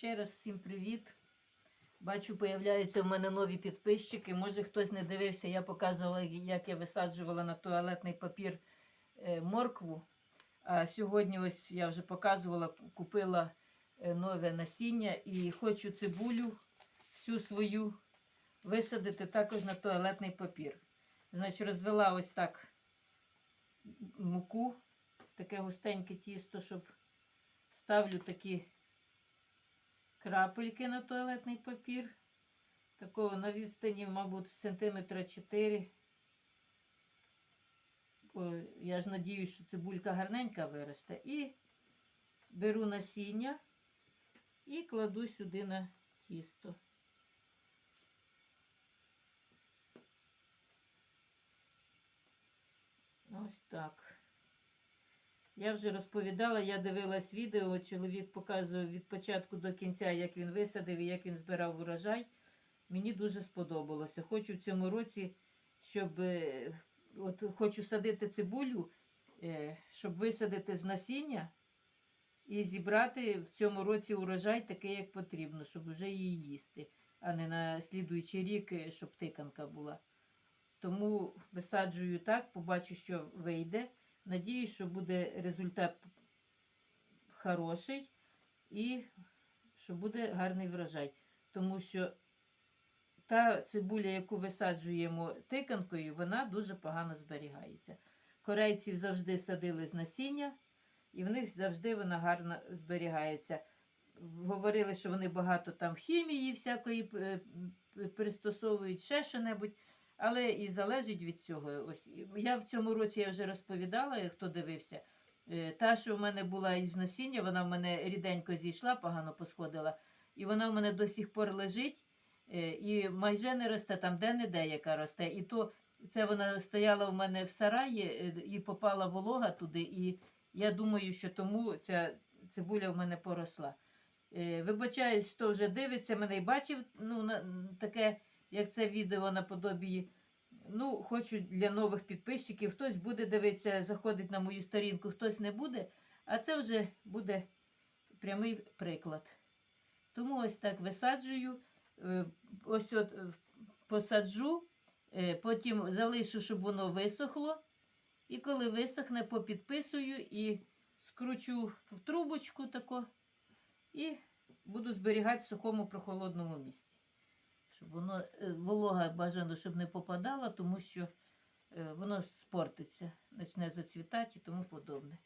Ще раз всім привіт. Бачу, появляються в мене нові підписчики. Може хтось не дивився, я показувала, як я висаджувала на туалетний папір е, моркву. А сьогодні ось я вже показувала, купила е, нове насіння і хочу цибулю всю свою висадити також на туалетний папір. Значить, розвела ось так муку, таке густеньке тісто, щоб ставлю такі крапельки на туалетний папір. Такого на відстані, мабуть, сантиметра 4. Бо я ж надіюсь, що цибулька гарненька виросте. І беру насіння і кладу сюди на тісто. Ось так. Я вже розповідала, я дивилась відео, чоловік показував від початку до кінця, як він висадив і як він збирав урожай. Мені дуже сподобалося. Хочу в цьому році, щоб е, от хочу садити цибулю, е, щоб висадити з насіння і зібрати в цьому році урожай такий, як потрібно, щоб вже її їсти, а не на слідуючий рік, е, щоб тиканка була. Тому висаджую так, побачу, що вийде. Надіюсь, що буде результат хороший і що буде гарний врожай. Тому що та цибуля, яку висаджуємо тиканкою, вона дуже погано зберігається. Корейців завжди садили з насіння, і в них завжди вона гарно зберігається. Говорили, що вони багато там хімії всякої е, пристосовують, ще що-небудь. Але і залежить від цього. Ось я в цьому році я вже розповідала, хто дивився. е, Та, що в мене була із насіння, вона в мене ріденько зійшла, погано посходила, і вона в мене до сих пор лежить е, і майже не росте там, де-не-де яка росте. І то це вона стояла в мене в сараї е, і попала волога туди. І я думаю, що тому ця цибуля в мене поросла. Вибачаюсь, хто вже дивиться, мене і бачив ну, таке як це відео наподобі. Ну, хочу для нових підписчиків. Хтось буде дивитися, заходить на мою сторінку, хтось не буде. А це вже буде прямий приклад. Тому ось так висаджую. Е, Ось от е, посаджу, е, потім залишу, щоб воно висохло. І коли висохне, попідписую і скручу в трубочку тако і буду зберігати в сухому прохолодному місці щоб воно е, волога бажано, щоб не попадала, тому що е, воно спортиться, почне зацвітати і тому подобне.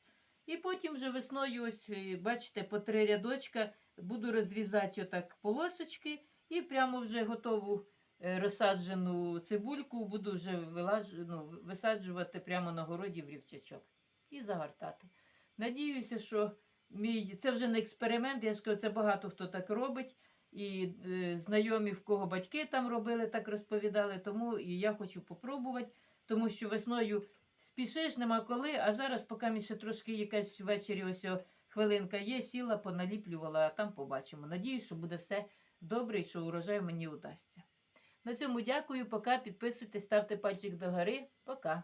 І потім вже весною, ось, е, бачите, по три рядочка буду розрізати отак полосочки і прямо вже готову розсаджену цибульку буду вже вилаж... ну, висаджувати прямо на городі в рівчачок і загортати. Надіюся, що мій це вже не експеримент, я ж кажу, це багато хто так робить і е, знайомі, в кого батьки там робили, так розповідали. Тому і я хочу попробувати, тому що весною спішиш, нема коли. А зараз, поки мені ще трошки якась ввечері ось хвилинка є, сіла, поналіплювала, а там побачимо. Надіюсь, що буде все добре і що урожай мені удасться. На цьому дякую, пока. Підписуйтесь, ставте пальчик догори. Пока.